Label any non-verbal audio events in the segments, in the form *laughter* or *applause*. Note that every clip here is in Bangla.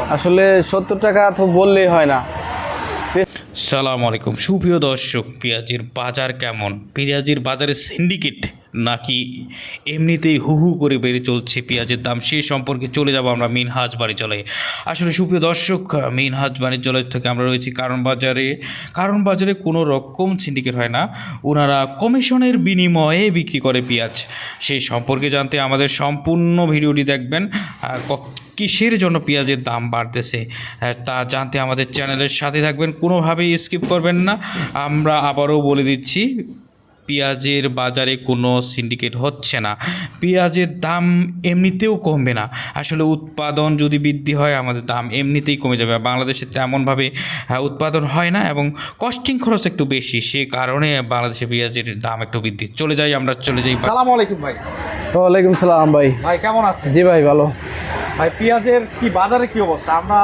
আসলে সত্তর টাকা তো বললেই হয় না। সালাম আলাইকুম। সুপ্রিয় দর্শক পেঁয়াজের বাজার কেমন? পেঁয়াজের বাজারে সিন্ডিকেট নাকি এমনিতেই হু হু করে বেড়ে চলছে পেঁয়াজের দাম? সে সম্পর্কে চলে যাব আমরা মিনহাজ বাণিজ্যালয়ে। আসলে সুপ্রিয় দর্শক মিনহাজ বাণিজ্যালয় থেকে আমরা রয়েছি কারণ বাজারে। কারণ বাজারে কোনো রকম সিন্ডিকেট হয় না। ওনারা কমিশনের বিনিময়ে বিক্রি করে পেঁয়াজ। সেই সম্পর্কে জানতে আমাদের সম্পূর্ণ ভিডিওটি দেখবেন। আর ক- কিসের জন্য পেঁয়াজের দাম বাড়তেছে তা জানতে আমাদের চ্যানেলের সাথে থাকবেন কোনোভাবেই স্কিপ করবেন না। আমরা আবারও বলে দিচ্ছি পেঁয়াজের বাজারে কোনো সিন্ডিকেট হচ্ছে না। পেঁয়াজের দাম এমনিতেও কমবে না। আসলে উৎপাদন যদি বৃদ্ধি হয় আমাদের দাম এমনিতেই কমে যাবে। বাংলাদেশে তেমনভাবে উৎপাদন হয় না এবং কস্টিং খরচ একটু বেশি। সে কারণে বাংলাদেশে পেঁয়াজের দাম একটু বৃদ্ধি। চলে যাই আমরা চলে যাই সালাম আলাইকুম ভাই। ওয়ালাইকুম সালাম ভাই। ভাই কেমন আছেন? জি ভাই ভালো। ভাই পেঁয়াজের কি বাজারে কি অবস্থা? আমরা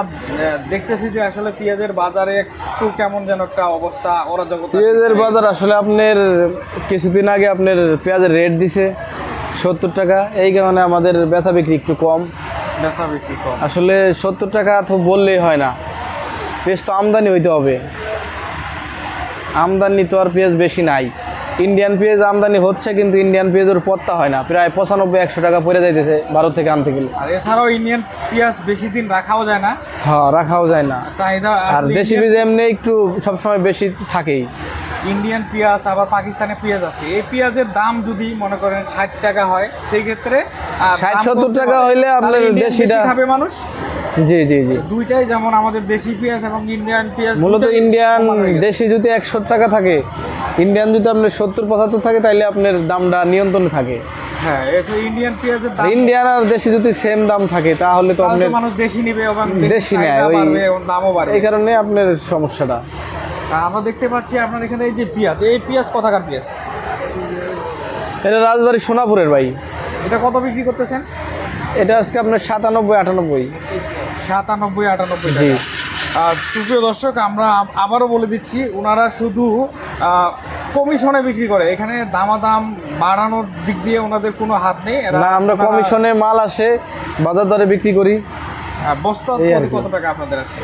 দেখতেছি যে আসলে পেঁয়াজের বাজারে একটু কেমন যেন একটা অবস্থা জগৎ পেঁয়াজের বাজার আসলে আপনার কিছুদিন আগে আপনার পেঁয়াজের রেট দিছে সত্তর টাকা এই কারণে আমাদের বেচা বিক্রি একটু কম। বেচা বিক্রি কম। আসলে সত্তর টাকা তো বললেই হয় না। পেঁয়াজ তো আমদানি হইতে হবে। আমদানি তো আর পেঁয়াজ বেশি নাই। ইন্ডিয়ান পেঁয়াজ আমদানি হচ্ছে কিন্তু ইন্ডিয়ান পেঁয়াজের পত্তা হয় না। প্রায় পঁচানব্বই একশো টাকা পড়ে যাইতেছে ভারত থেকে আনতে গেলে। আর এছাড়াও ইন্ডিয়ান পেঁয়াজ বেশি দিন রাখাও যায় না। হ্যাঁ রাখাও যায় না। চাহিদা আর দেশি পেঁয়াজ এমনি একটু সবসময় বেশি থাকেই। ইন্ডিয়ান পেঁয়াজ আবার পাকিস্তানি পেঁয়াজ আছে। এই পেঁয়াজের দাম যদি মনে করেন ষাট টাকা হয় সেই ক্ষেত্রে আহ, 60 দাম 70 কমতে টাকা। হইলে আপনার দেশিটা- খাবে মানুষ? জি জি জি। দুইটাই যেমন আমাদের দেশি পেঁয়াজ এবং ইন্ডিয়ান পেঁয়াজ মূলত ইন্ডিয়ান। দেশি যদি একশো টাকা থাকে ইন্ডিয়ান যদি আপনার সত্তর পঁচাত্তর থাকে তাহলে আপনার দামটা নিয়ন্ত্রণে থাকে। হ্যাঁ ইন্ডিয়ান পেঁয়াজের দাম ইন্ডিয়ান আর দেশি যদি সেম দাম থাকে তাহলে তো মানুষ দেশি নিবে এবং দেশি দেশি নেয়, ওই- দামও বাড়বে। এই কারণে আপনার সমস্যাটা। আমরা দেখতে পাচ্ছি আপনার এখানে এই যে পেঁয়াজ এই পেঁয়াজ কথাকার পেঁয়াজ? এটা রাজবাড়ি সোনাপুরের ভাই। এটা কত বিক্রি করতেছেন? এটা আজকে আপনার সাতানব্বই আটানব্বই। সাতানব্বই আটানব্বই জি। আর সুপ্রিয় দর্শক আমরা আবারও বলে দিচ্ছি ওনারা শুধু কমিশনে বিক্রি করে। এখানে দামাদাম বাড়ানোর দিক দিয়ে ওনাদের কোনো হাত নেই। না আমরা কমিশনে মাল আসে বাজার দরে বিক্রি করি। আহ, বস্তা। কত টাকা আপনাদের আছে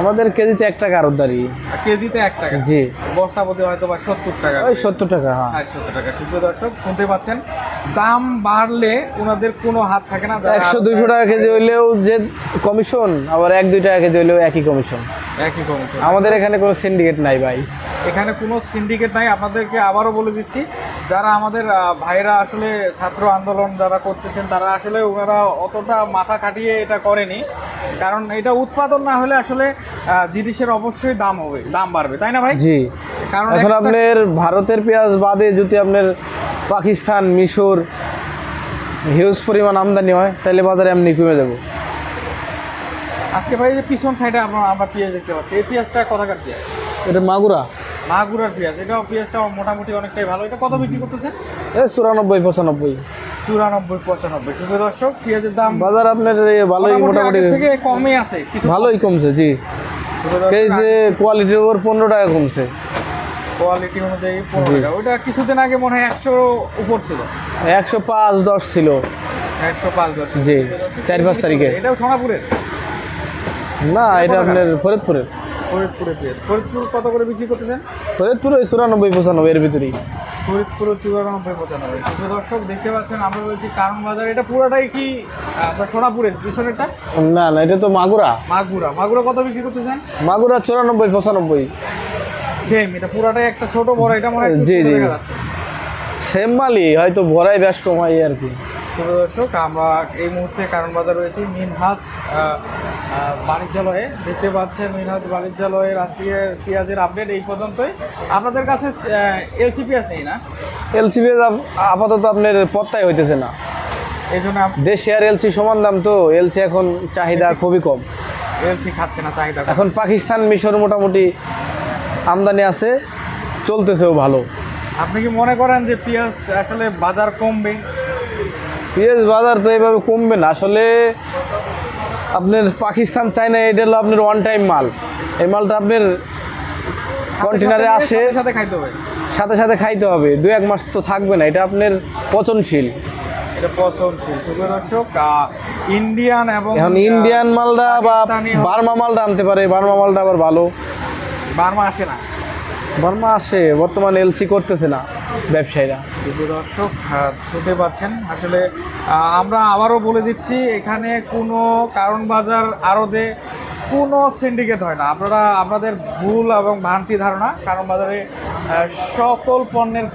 আমাদের কেজিতে এক টাকা আরতদারি দাঁড়িয়ে কেজিতে এক টাকা? জি। বস্তা প্রতি হয়তো বা সত্তর টাকা ওই সত্তর টাকা হ্যাঁ। সত্তর টাকা। সুপ্রিয় দর্শক শুনতে পাচ্ছেন? দাম বাড়লে ওনাদের কোনো হাত থাকে না। একশো দুশো টাকা কেজি হইলেও যে কমিশন আবার এক দুই টাকা কেজি হইলেও একই কমিশন। একই কমিশন। আমাদের এখানে কোনো সিন্ডিকেট নাই ভাই। এখানে কোনো সিন্ডিকেট নাই আপনাদেরকে আবারও বলে দিচ্ছি যারা আমাদের ভাইরা আসলে ছাত্র আন্দোলন যারা করতেছেন তারা আসলে ওনারা অতটা মাথা খাটিয়ে এটা করেনি। কারণ এটা উৎপাদন না হলে আসলে জিনিসের অবশ্যই দাম হবে দাম বাড়বে তাই না ভাই? জি। কারণ এখন আপনার ভারতের পেঁয়াজ বাদে যদি আপনার পাকিস্তান মিশর হিউজ পরিমাণ আমদানি হয় তাহলে বাজারে এমনি কমে যাব। আজকে ভাই যে পিছন সাইডে আমরা আমরা পেঁয়াজ দেখতে পাচ্ছি এই পেঁয়াজটা কথাকার পেঁয়াজ? এটা মাগুরা। মাগুরার পেঁয়াজ। এটাও পেঁয়াজটা মোটামুটি অনেকটাই ভালো। এটা কত বিক্রি করতেছেন? এ চুরানব্বই পঁচানব্বই। চুরানব্বই পঁচানব্বই। শুধু দর্শক পেঁয়াজের দাম বাজার আপনার ভালোই মোটামুটি থেকে কমে আছে কিছু ভালোই কমছে। জি। এই যে কোয়ালিটির ওপর পনেরো টাকা কমছে। কোয়ালিটি অনুযায়ী পনেরো টাকা। ওইটা কিছুদিন আগে মনে হয় একশো উপর ছিল। একশো পাঁচ দশ ছিল। একশো পাঁচ দশ জি চার পাঁচ তারিখে। এটাও সোনাপুরের? না এটা আপনার ফরিদপুরের। ফরিদপুরে পেঁয়াজ ফরিদপুর কত করে বিক্রি করতেছেন? ফরিদপুর ওই চুরানব্বই পঁচানব্বই এর ভিতরেই। ফরিদপুর চুরানব্বই পঁচানব্বই। শুধু দর্শক দেখতে পাচ্ছেন আমরা বলছি কারণ বাজার। এটা পুরোটাই কি আপনার সোনাপুরের পিছনেরটা? না না এটা তো মাগুরা। মাগুরা। মাগুরা কত বিক্রি করতেছেন? মাগুরা চুরানব্বই পঁচানব্বই। সেম এটা পুরাটাই একটা ছোট বড় এটা মনে হয় একটু জি, জি। সেম মালই হয়তো ভরাই ব্যাস কমাই আর কি। শুভ দর্শক আমরা এই মুহূর্তে কারণ বাজার রয়েছি মিনহাজ বাণিজ্যালয়ে। দেখতে পাচ্ছেন মিনহাজ বাণিজ্যালয়ের আজকে পেঁয়াজের আপডেট এই পর্যন্তই। আপনাদের কাছে এলসি পেঁয়াজ নেই না? এলসি পেঁয়াজ আপাতত আপনার পত্তাই হইতেছে না। এই জন্য দেশে আর এলসি সমান দাম তো এলসি এখন চাহিদা খুবই কম। এলসি খাচ্ছে না চাহিদা এখন পাকিস্তান মিশর মোটামুটি আমদানি আছে চলতেছেও ভালো। আপনি কি মনে করেন যে পেঁয়াজ আসলে বাজার কমবে? পেঁয়াজ বাজার তো এইভাবে কমবে না। আসলে আপনার পাকিস্তান চায়না এটা হলো আপনার ওয়ান টাইম মাল। এই মালটা আপনার কন্টেনারে আসে সাথে সাথে খাইতে হবে। সাথে সাথে খাইতে হবে। দু এক মাস তো থাকবে না। এটা আপনার পচনশীল। এটা পচনশীল। শুভ দর্শক ইন্ডিয়ান এবং এখন ইন্ডিয়ান মালটা বা বার্মা মালটা আনতে পারে। বার্মা মালটা আবার ভালো। বার্মা আসে না। বার্মা আসে বর্তমানে এলসি করতেছে না। ব্যবসায়ীরা। দর্শক শুনতে পাচ্ছেন। আসলে আমরা আবারও বলে দিচ্ছি এখানে কোনো কারণ বাজার আরদে কোনো সিন্ডিকেট হয় না। আপনারা আপনাদের ভুল এবং ভ্রান্তি ধারণা কারণ বাজারে সকল পণ্যের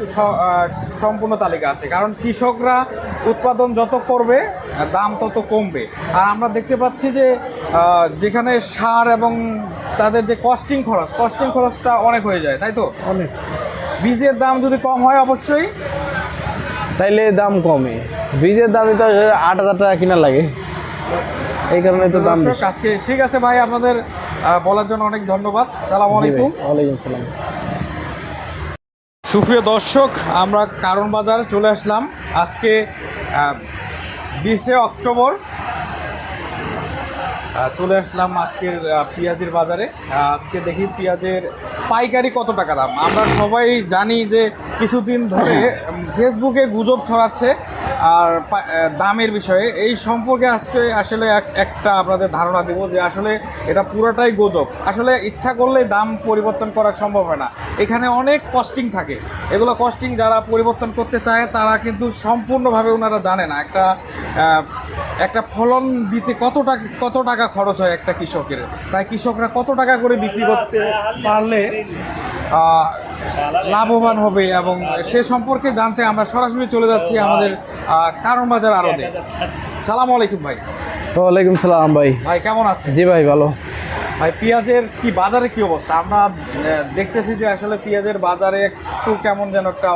সম্পূর্ণ তালিকা আছে। কারণ কৃষকরা উৎপাদন যত করবে দাম তত কমবে। আর আমরা দেখতে পাচ্ছি যে যেখানে সার এবং তাদের যে কস্টিং খরচ কস্টিং খরচটা অনেক হয়ে যায় তাই তো? অনেক। বীজের দাম যদি কম হয় অবশ্যই তাইলে দাম কমে। বীজের দামই তো আট হাজার টাকা কিনা লাগে। এই কারণে তো দাম আজকে ঠিক আছে ভাই আপনাদের বলার জন্য অনেক ধন্যবাদ। সালাম আলাইকুম। ওয়ালাইকুম সালাম। সুপ্রিয় দর্শক আমরা কারণ বাজার চলে আসলাম। আজকে বিশে অক্টোবর চলে আসলাম আজকের পেঁয়াজের বাজারে। আজকে দেখি পেঁয়াজের পাইকারি কত টাকা দাম? আমরা সবাই জানি যে কিছুদিন ধরে *coughs* ফেসবুকে গুজব ছড়াচ্ছে। আর দামের বিষয়ে, এই সম্পর্কে আজকে আসলে এক- একটা আপনাদের ধারণা দেব যে আসলে এটা পুরোটাই গুজব। আসলে ইচ্ছা করলে দাম পরিবর্তন করা সম্ভব হয় না। এখানে অনেক কস্টিং থাকে। এগুলো কস্টিং যারা পরিবর্তন করতে চায়, তারা কিন্তু সম্পূর্ণভাবে ওনারা জানে না একটা একটা ফলন দিতে কত টাকা কত টাকা খরচ হয় একটা কৃষকের। তাই কৃষকরা কত টাকা করে বিক্রি করতে পারলে লাভবান হবে এবং সে সম্পর্কে জানতে আমরা সরাসরি চলে যাচ্ছি আমাদের কারণ বাজার আরদে সালাম আলাইকুম ভাই। ওয়ালাইকুম সালাম ভাই। ভাই কেমন আছেন? জি ভাই ভালো। ভাই পেঁয়াজের কি বাজারে কি অবস্থা? আমরা দেখতেছি যে আসলে পেঁয়াজের বাজারে একটু কেমন যেন একটা